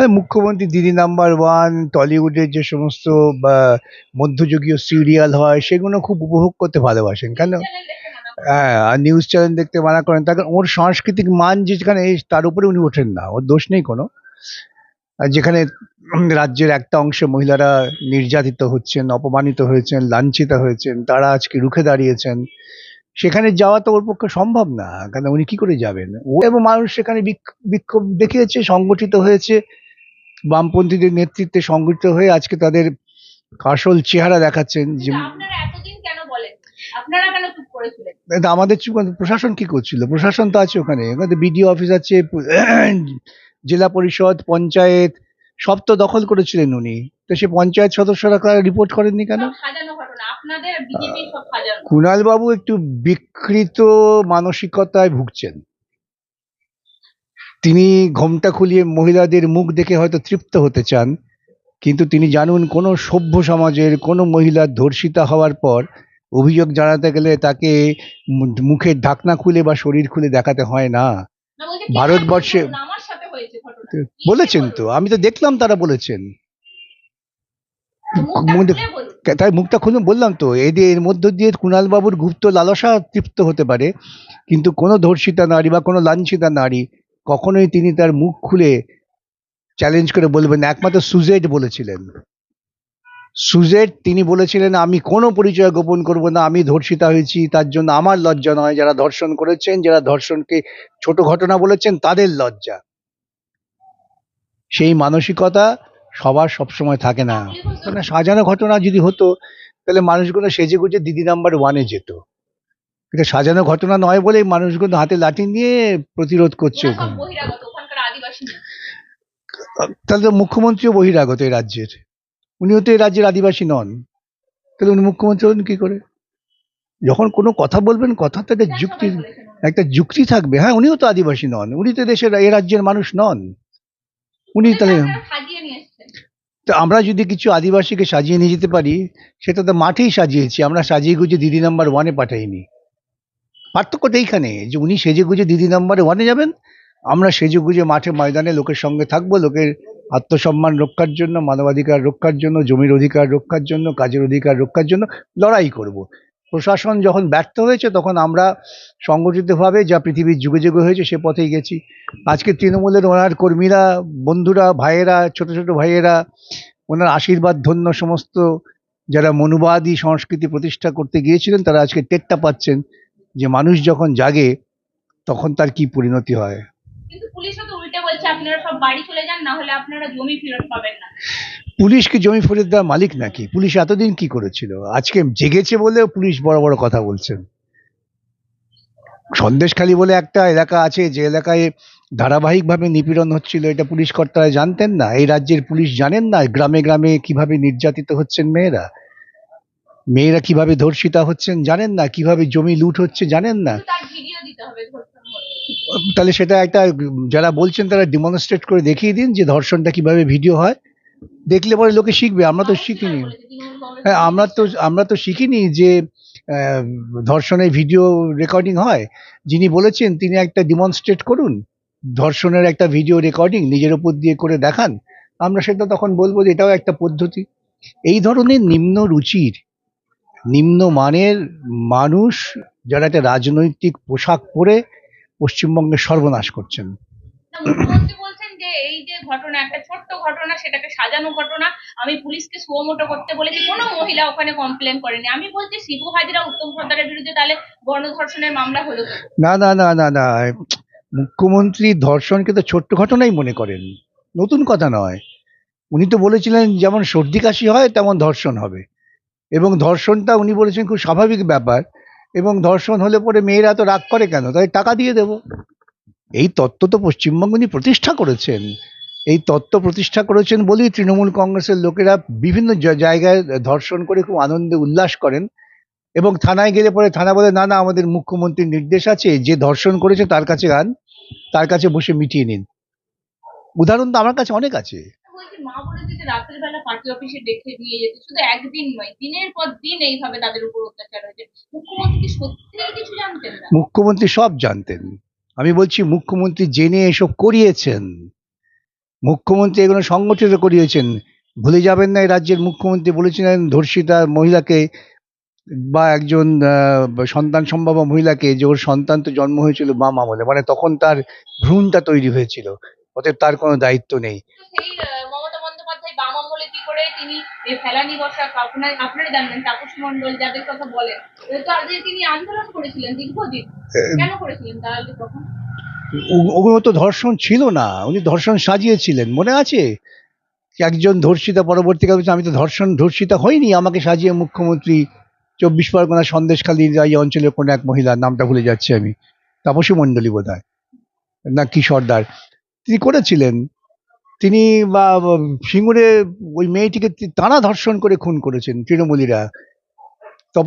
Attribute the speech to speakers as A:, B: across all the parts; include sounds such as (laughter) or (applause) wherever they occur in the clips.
A: হ্যাঁ, মুখ্যমন্ত্রী দিদি নাম্বার ওয়ান টলিউডের যে সমস্ত বা মধ্যযুগীয় সিরিয়াল হয় সেগুলো খুব উপভোগ করতে ভালোবাসেন। কেন?
B: মানা।
A: হ্যাঁ আর নিউজ চ্যানেল দেখতে মানা করেন। তার ওর সাংস্কৃতিক মান যেখানে তার উপরে উনি ওঠেন না। ওর দোষ নেই কোনো। আর যেখানে রাজ্যের একটা অংশে মহিলারা নির্যাতিত হচ্ছেন অপমানিত হয়েছেন লাঞ্ছিত হয়েছেন তারা আজকে রুখে দাঁড়িয়েছেন সেখানে যাওয়া তো ওর পক্ষে সম্ভব না। কেন? উনি কি করে যাবেন? ও এবং মানুষ সেখানে বিক- বিক্ষোভ দেখিয়েছে সংগঠিত হয়েছে। বামপন্থীদের নেতৃত্বে সংগঠিত হয়ে আজকে তাদের আসল চেহারা দেখাচ্ছেন যে আমাদের চুপ প্রশাসন কি করছিল? প্রশাসন তো আছে ওখানে। ওখানে বিডিও অফিস আছে (clears throat) জেলা পরিষদ পঞ্চায়েত সব তো দখল করেছিলেন উনি। তো সে পঞ্চায়েত সদস্যরা রিপোর্ট করেননি কেন?
B: সব সাজানো ঘটনা। আপনাদের বিজেপি সব সাজানো।
A: কুণাল বাবু একটু বিকৃত মানসিকতায় ভুগছেন। তিনি ঘোমটা খুলিয়ে মহিলাদের মুখ দেখে হয়তো তৃপ্ত হতে চান কিন্তু তিনি জানুন কোনো সভ্য সমাজের কোনো মহিলা ধর্ষিতা হওয়ার পর অভিযোগ জানাতে গেলে তাকে মুখের ঢাকনা খুলে বা শরীর খুলে দেখাতে হয় না। ভারতবর্ষে- বলেছেন তো আমি তো দেখলাম তারা বলেছেন। তাই মুখটা খুলে বললাম তো এদের এর মধ্য দিয়ে কুণাল বাবুর গুপ্ত লালসা তৃপ্ত হতে পারে কিন্তু কোনো ধর্ষিতা নারী বা কোনো লাঞ্ছিতা নারী কখনোই তিনি তার মুখ খুলে চ্যালেঞ্জ করে বলবেন একমাত্র সুজেট বলেছিলেন। সুজেট তিনি বলেছিলেন, আমি কোনো পরিচয় গোপন করব না, আমি ধর্ষিতা হয়েছি, তার জন্য আমার লজ্জা নয়। যারা ধর্ষণ করেছেন, যারা ধর্ষণকে ছোট ঘটনা বলেছেন, তাদের লজ্জা। সেই মানসিকতা সবার সবসময় থাকে না। সাজানো ঘটনা যদি হতো, তাহলে মানুষগুলো সেজে গুজে দিদি নাম্বার ওয়ানে যেত। এটা সাজানো ঘটনা নয় বলেই মানুষগুলো হাতে লাঠি নিয়ে প্রতিরোধ করছে ওখানে। তাহলে তো মুখ্যমন্ত্রীও বহিরাগত এই রাজ্যের। উনিও তো এই রাজ্যের আদিবাসী নন। তাহলে উনি মুখ্যমন্ত্রী হলেন কি করে? যখন কোনো কথা বলবেন তো একটা যুক্তি? একটা যুক্তি থাকবে। হ্যাঁ উনিও তো আদিবাসী নন। উনি তো দেশের এ রাজ্যের মানুষ নন। উনি তাহলে তো আমরা যদি কিছু আদিবাসীকে সাজিয়ে নিয়ে যেতে পারি সেটা তো মাঠেই সাজিয়েছি। আমরা সাজিয়ে গুজে দিদি নাম্বার ওয়ানে পাঠাইনি। পার্থক্যটা এইখানে, যে উনি সেজে গুজে দিদি নাম্বারে ওয়ানে যাবেন, আমরা সেজে গুজে মাঠে ময়দানে লোকের সঙ্গে থাকব, লোকের আত্মসম্মান রক্ষার জন্য, মানবাধিকার রক্ষার জন্য, জমির অধিকার রক্ষার জন্য, কাজের অধিকার রক্ষার জন্য লড়াই করব। প্রশাসন যখন ব্যর্থ হয়েছে, তখন আমরা সংগঠিতভাবে যা পৃথিবীর যুগে যুগে হয়েছে, সে পথেই গেছি আজকে তৃণমূলের ওনার কর্মীরা, বন্ধুরা, ভাইয়েরা, ছোট ছোট ভাইয়েরা, ওনার আশীর্বাদ, ধন্য সমস্ত যারা মনুবাদী সংস্কৃতি প্রতিষ্ঠা করতে গিয়েছিলেন, তারা আজকে টেরটা পাচ্ছেন যে মানুষ যখন জাগে তখন তার কি পরিণতি হয়? পুলিশকে জমি ফেরত দেওয়ার মালিক নাকি? পুলিশ এতদিন কি করেছিল? আজকে জেগেছে বলেও পুলিশ বড় বড় কথা বলছেন। সন্দেশখালী বলে একটা এলাকা আছে যে এলাকায় ধারাবাহিকভাবে নিপীড়ন হচ্ছিল এটা পুলিশ কর্তারা জানতেন না। এই রাজ্যের পুলিশ জানেন না গ্রামে গ্রামে কীভাবে নির্যাতিত হচ্ছেন মেয়েরা? মেয়েরা কীভাবে ধর্ষিতা হচ্ছেন জানেন না? কীভাবে জমি লুট হচ্ছে জানেন না। তাহলে সেটা একটা যারা বলছেন তারা ডেমনস্ট্রেট করে দেখিয়ে দিন যে ধর্ষণটা কীভাবে ভিডিও হয়। দেখলে পরে লোকে শিখবে আমরা তো শিখিনি। হ্যাঁ আমরা তো আমরা তো শিখিনি যে ধর্ষণের ভিডিও রেকর্ডিং হয়। যিনি বলেছেন তিনি একটা ডিমনস্ট্রেট করুন। ধর্ষণের একটা ভিডিও রেকর্ডিং নিজের উপর দিয়ে করে দেখান। আমরা সেটা তখন বলব যে এটাও একটা পদ্ধতি। এই ধরনের নিম্ন রুচির নিম্ন মানের মানুষ যারা একটা রাজনৈতিক পোশাক পরে পশ্চিমবঙ্গের সর্বনাশ করছেন।
B: বলছেন যে এই যে ঘটনা একটা ছোট্ট ঘটনা সেটাকে সাজানো ঘটনা আমি পুলিশকে সুমোটো করতে বলেছি কোনো মহিলা ওখানে কমপ্লেন করেনি। আমি বলছি শিবু হাজিরা উত্তম সর্দারের বিরুদ্ধে তাহলে গণধর্ষণের মামলা হলো
A: না না না না না মুখ্যমন্ত্রী ধর্ষণকে তো ছোট্ট ঘটনাই মনে করেন। নতুন কথা নয়। উনি তো বলেছিলেন যেমন সর্দি কাশি হয় তেমন ধর্ষণ হবে। এবং ধর্ষণটা উনি বলেছেন খুব স্বাভাবিক ব্যাপার, এবং ধর্ষণ হলে পরে মেয়েরা তো রাগ করে কেন? তাই টাকা দিয়ে দেব। এই তত্ত্ব তো পশ্চিমবঙ্গ উনি প্রতিষ্ঠা করেছেন। এই তত্ত্ব প্রতিষ্ঠা করেছেন বলেই তৃণমূল কংগ্রেসের লোকেরা বিভিন্ন জায়গায় ধর্ষণ করে খুব আনন্দে উল্লাস করেন, এবং থানায় গেলে পরে থানা বলে, না না, আমাদের মুখ্যমন্ত্রীর নির্দেশ আছে, যে ধর্ষণ করেছে তার কাছে গান তার কাছে বসে মিটিয়ে নিন। উদাহরণ তো আমার কাছে অনেক আছে।
B: বলছি মা বলেছে যে রাতের বেলা পার্টি অফিসে ডেকে নিয়ে যেতে। শুধু একদিন নয় দিনের পর দিন এইভাবে তাদের উপর অত্যাচার হয়েছে। মুখ্যমন্ত্রী কি সত্যিই কিছু জানতেন না?
A: মুখ্যমন্ত্রী সব জানতেন। আমি বলছি মুখ্যমন্ত্রী জেনে এসব করিয়েছেন। মুখ্যমন্ত্রী এগুলো সংগঠিত করিয়েছেন। ভুলে যাবেন না এই রাজ্যের মুখ্যমন্ত্রী বলেছিলেন ধর্ষিতা মহিলাকে বা একজন সন্তান সম্ভব মহিলাকে যে ওর সন্তান তো জন্ম হয়েছিল বাম আমলে মানে তখন তার ভ্রূণটা তৈরি হয়েছিল অতএব তার কোনো দায়িত্ব নেই।
B: তিনি ফেলানি বসাক আপনার আপনারা জানবেন তাপসী মণ্ডল যাদের কথা বলেন এ তো আগে তিনি আন্দোলন করেছিলেন দীর্ঘদিন। কেন করেছিলেন তাহলে তখন
A: ওগুলো তো ধর্ষণ ছিল না উনি ধর্ষণ সাজিয়েছিলেন মনে আছে? একজন ধর্ষিতা পরবর্তীকালে আমি তো ধর্ষণ ধর্ষিতা হইনি আমাকে সাজিয়ে মুখ্যমন্ত্রী চব্বিশ পরগনা সন্দেশখালী এই অঞ্চলের কোনো এক মহিলা নামটা ভুলে যাচ্ছি আমি তাপসী মণ্ডলী বোধ হয় না কি সর্দার? তিনি করেছিলেন তিনি বা সিঙ্গুরে ওই মেয়েটিকে তারা ধর্ষণ করে খুন করেছেন তৃণমূলীরা। তপ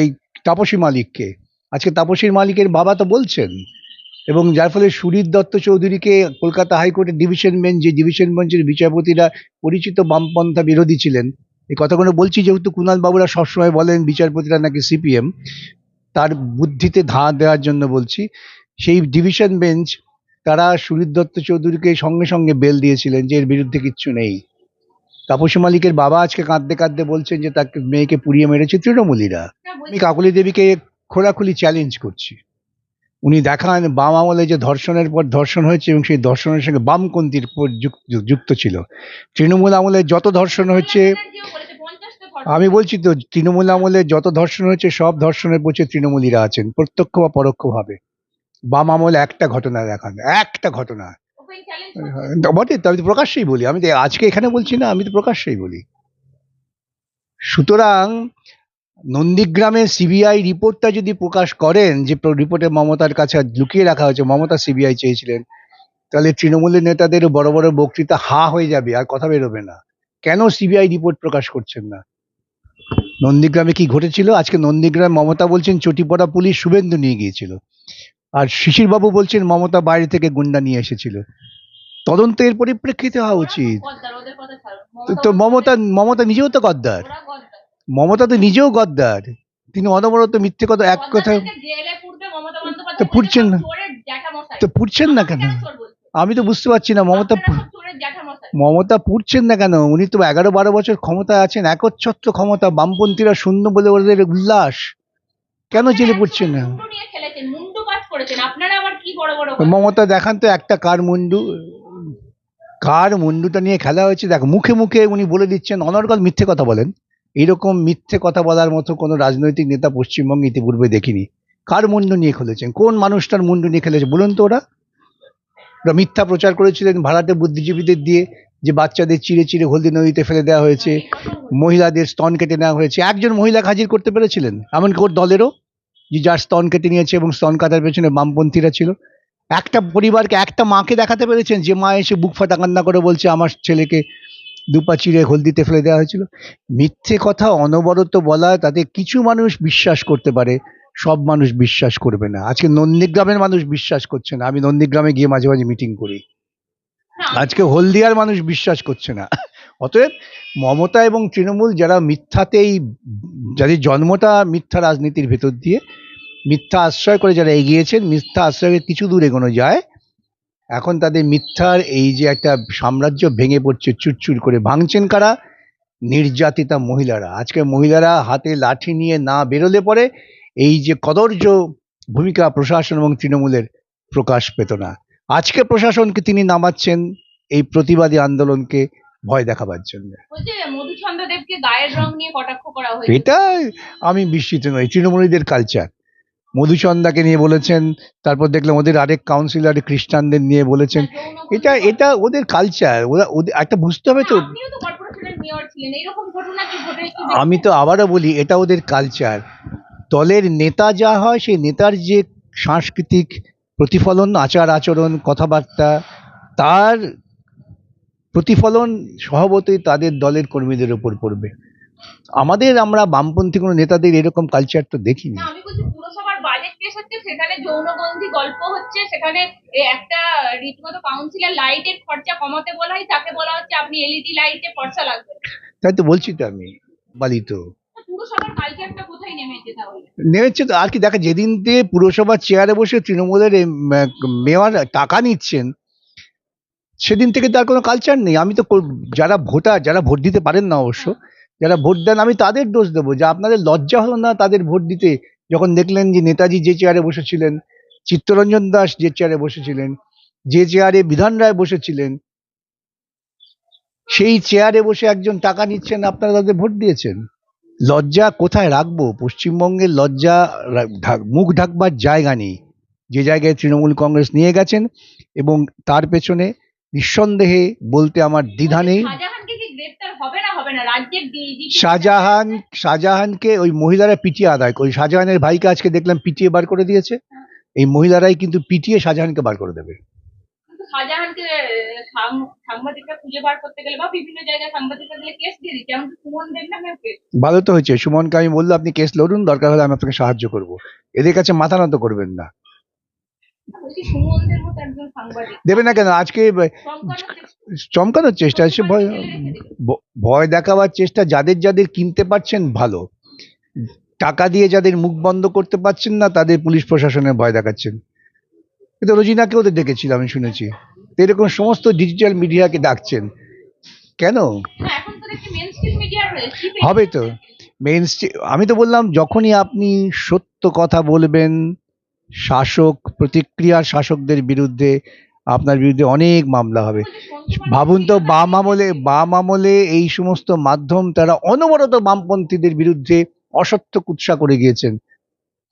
A: এই তাপসী মালিককে। আজকে তাপসীর মালিকের বাবা তো বলছেন। এবং যার ফলে সুরিত দত্ত চৌধুরীকে কলকাতা হাইকোর্টের ডিভিশন বেঞ্চ, যে ডিভিশন বেঞ্চের বিচারপতিরা পরিচিত বামপন্থা বিরোধী ছিলেন এই কথাগুলো বলছি যেহেতু কুণাল বাবুরা সবসময় বলেন বিচারপতিরা নাকি সিপিএম, তার বুদ্ধিতে ধাঁ দেওয়ার জন্য বলছি। সেই ডিভিশন বেঞ্চ তারা সুরিত দত্ত চৌধুরীকে সঙ্গে সঙ্গে বেল দিয়েছিলেন যে এর বিরুদ্ধে কিচ্ছু নেই। তাপসী মালিকের বাবা আজকে কাঁদতে কাঁদতে বলছেন যে তাকে মেয়েকে পুড়িয়ে মেরেছে তৃণমূলীরা। আমি কাকলি দেবীকে খোলাখুলি চ্যালেঞ্জ করছি। উনি দেখান বাম আমলে যে ধর্ষণের পর ধর্ষণ হয়েছে এবং সেই ধর্ষণের সঙ্গে বামপন্থীর যুক্ত ছিল। তৃণমূল আমলে যত ধর্ষণ হচ্ছে
B: ব্যানার্জিও বলেছে, 50 টা ধর্ষণ।
A: আমি বলছি তো তৃণমূল আমলে যত ধর্ষণ হয়েছে সব ধর্ষণের পক্ষে তৃণমূলীরা আছেন প্রত্যক্ষ বা পরোক্ষভাবে। বাম আমলে একটা ঘটনা দেখান একটা ঘটনা।
B: ওপেন
A: বটে তো আমি তো প্রকাশ্যেই বলি আমি তো আজকে এখানে বলছি না আমি তো প্রকাশ্যেই বলি। সুতরাং নন্দীগ্রামের সিবিআই রিপোর্টটা যদি প্রকাশ করেন যে রিপোর্টে মমতার কাছে লুকিয়ে রাখা হয়েছে মমতা সিবিআই চেয়েছিলেন তাহলে তৃণমূলের নেতাদের বড় বড় বক্তৃতা হা হয়ে যাবে আর কথা বেরোবে না। কেন সিবিআই রিপোর্ট প্রকাশ করছেন না? নন্দীগ্রামে কি ঘটেছিল? আজকে নন্দীগ্রাম মমতা বলছেন চটিপড়া পুলিশ শুভেন্দু নিয়ে গিয়েছিল। আর শিশিরবাবু বলছেন মমতা বাইরে থেকে গুন্ডা নিয়ে এসেছিল। তদন্ত এর পরিপ্রেক্ষিতে হওয়া উচিত। তো- মমতা মমতা নিজেও তো গদ্দার। মমতা তো নিজেও গদ্দার। তিনি অনবরত মিথ্যে কথা এক কথা তো পুড়ছেন না। তো পুড়ছেন না কেন? আমি তো বুঝতে পারছি না মমতা। মমতা পুড়ছেন না কেন? উনি তো এগারো বারো বছর ক্ষমতা আছেন একচ্ছত্র ক্ষমতা বামপন্থীরা শূন্য বলে ওদের উল্লাস। কেন জেলে পড়ছেন না?
B: করেছেন। আপনারা আবার কি বড় বড়?
A: মমতা, দেখান তো একটা কার মুন্ডু, কার মুন্ডুটা নিয়ে খেলা হয়েছে। দেখ, মুখে মুখে উনি বলে দিচ্ছেন, অনর্গল মিথ্যে কথা বলেন। এরকম মিথ্যে কথা বলার মতো কোনো রাজনৈতিক নেতা পশ্চিমবঙ্গে ইতিপূর্বে দেখিনি। কার মুন্ডু নিয়ে খেলেছেন? কোন মানুষটার মুন্ডু নিয়ে খেলেছে? বলুন তো ওরা। ওরা মিথ্যা প্রচার করেছিলেন ভাড়াটে বুদ্ধিজীবীদের দিয়ে, যে বাচ্চাদের চিড়ে চিড়ে হলদি নদীতে ফেলে দেওয়া হয়েছে। মহিলাদের স্তন কেটে নেওয়া হয়েছে। একজন মহিলা হাজির করতে পেরেছিলেন? এমনকি ওর দলেরও? যে যার স্তন কেটে নিয়েছে এবং স্তন কাটার পেছনে বামপন্থীরা ছিল। একটা পরিবারকে একটা মাকে দেখাতে পেরেছেন। যে মা এসে বুক ফাটা কান্না করে বলছে আমার ছেলেকে দুপা চিড়ে হলদিতে ফেলে দেওয়া হয়েছিল। মিথ্যে কথা অনবরত বলা তাতে কিছু মানুষ বিশ্বাস করতে পারে সব মানুষ বিশ্বাস করবে না। আজকে নন্দীগ্রামের মানুষ বিশ্বাস করছে না। আমি নন্দীগ্রামে গিয়ে মাঝে মাঝে মিটিং করি। আজকে হলদিয়ার মানুষ বিশ্বাস করছে না। অতএব মমতা এবং তৃণমূল যারা মিথ্যাতেই, যাদের জন্মটা মিথ্যা রাজনীতির ভেতর দিয়ে, মিথ্যা আশ্রয় করে যারা এগিয়েছেন, মিথ্যা আশ্রয়ে কিছু দূর এগোনো যায়, এখন তাদের মিথ্যার এই যে একটা সাম্রাজ্য ভেঙে পড়ছে, চুরচুর করে ভাঙছেন কারা? নির্যাতিতা মহিলারা। আজকে মহিলারা হাতে লাঠি নিয়ে না বেরোলে পরে এই যে কদর্য ভূমিকা প্রশাসন এবং তৃণমূলের প্রকাশ পেত না। আজকে প্রশাসনকে তিনি নামাচ্ছেন এই প্রতিবাদী আন্দোলনকে ভয় দেখাবার জন্য। এটা আমি বিস্মিত নই তৃণমূলীদের কালচার মধুচন্দাকে নিয়ে বলেছেন তারপর দেখলাম ওদের আরেক কাউন্সিলর খ্রিস্টানদের নিয়ে বলেছেন। এটা এটা ওদের কালচার ওরা ওদের একটা বুঝতে হবে তো। আমি তো আবারও বলি এটা ওদের কালচার দলের নেতা যা হয় সেই নেতার যে সাংস্কৃতিক প্রতিফলন আচার আচরণ কথাবার্তা তার প্রতিফলন স্বভাবতই তাদের দলের কর্মীদের উপর পড়বে। আমাদের আমরা বামপন্থী কোনো নেতাদের এরকম কালচার তো দেখিনি।
B: না আমি বলছি পুরসভার বাজেট পেশ হচ্ছে সেখানে যৌনগন্ধি গল্প হচ্ছে সেখানে একটা রীতিমতো কাউন্সিলর লাইটের খরচা কমাতে বলা হয় তাকে বলা হচ্ছে আপনি এলইডি লাইটে খরচা লাগবে
A: তাই তো বলছি তো আমি বালিত
B: নেমেছে
A: তো আর কি দেখা যেদিন দিয়ে পুরসভার চেয়ারে বসে তৃণমূলের মেয়র টাকা নিচ্ছেন সেদিন থেকে তার কোনো কালচার নেই। আমি তো যারা ভোটার যারা ভোট দিতে পারেন না অবশ্য যারা ভোট দেন আমি তাদের দোষ দেবো। যে আপনাদের লজ্জা হলো না তাদের ভোট দিতে? যখন দেখলেন যে নেতাজি যে চেয়ারে বসেছিলেন চিত্তরঞ্জন দাস যে চেয়ারে বসেছিলেন যে চেয়ারে বিধান রায় বসেছিলেন সেই চেয়ারে বসে একজন টাকা নিচ্ছেন আপনারা তাদের ভোট দিয়েছেন। লজ্জা কোথায় রাখব? পশ্চিমবঙ্গের লজ্জা মুখ ঢাকবার জায়গা নেই। যে জায়গায় তৃণমূল কংগ্রেস নিয়ে গেছেন এবং তার পেছনে নিঃসন্দেহে বলতে আমার দ্বিধা নেই। শাহজাহান শাহজাহানকে ওই মহিলারা পিটিয়ে আদায় করে। ওই শাহজাহানের ভাইকে আজকে দেখলাম পিটিয়ে বার করে দিয়েছে। এই মহিলারাই কিন্তু পিটিয়ে শাহজাহানকে বার করে দেবে।
B: শাহজাহানকে সাংবাদিকরা খুঁজে বার করতে গেলে বা বিভিন্ন জায়গায় সাংবাদিকরা দিলে কেস দিয়ে দিচ্ছে। এমনকি সুমন দেব নামেও কেস
A: ভালো তো হয়েছে। সুমনকে আমি বলল আপনি কেস লড়ুন দরকার হলে আমি আপনাকে সাহায্য করব। এদের কাছে মাথা নত করবেন না
B: বলছি সুমনদের মতো একজন সাংবাদিক
A: দেবে না কেন? আজকে
B: চমকানোর চেষ্টা-
A: সে ভয় ভয় দেখাবার চেষ্টা যাদের যাদের কিনতে পারছেন ভালো। টাকা দিয়ে যাদের মুখ বন্ধ করতে পারছেন না তাদের পুলিশ প্রশাসনের ভয় দেখাচ্ছেন। কিন্তু রোজিনাকে ওদের দেখেছিলাম আমি শুনেছি। তো এরকম সমস্ত ডিজিটাল মিডিয়াকে ডাকছেন। কেন?
B: তো মেন
A: হবে তো। মেইন আমি তো বললাম যখনই আপনি সত্য কথা বলবেন শাসক প্রতিক্রিয়ার শাসকদের বিরুদ্ধে আপনার বিরুদ্ধে অনেক মামলা হবে। ভাবুন তো বাম আমলে বাম আমলে এই সমস্ত মাধ্যম তারা অনবরত বামপন্থীদের বিরুদ্ধে অসত্য কুৎসা করে গিয়েছেন।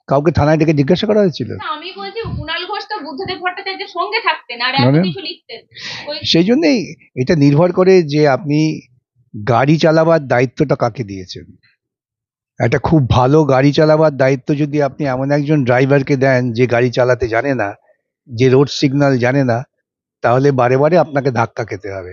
A: কাউকে থানায় ডেকে জিজ্ঞাসা করা হয়েছিল?
B: আমি বলছি কুণাল ঘোষ তো বুদ্ধদেব ভট্টাচার্যের সঙ্গে থাকতেন আর এত? কিছু লিখতেন।
A: সেই জন্যেই এটা নির্ভর করে যে আপনি গাড়ি চালাবার দায়িত্বটা কাকে দিয়েছেন। একটা খুব ভালো গাড়ি চালাবার দায়িত্ব যদি আপনি এমন একজন ড্রাইভারকে দেন যে গাড়ি চালাতে জানে না, যে রোড সিগন্যাল জানে না, তাহলে বারে বারে আপনাকে ধাক্কা খেতে হবে।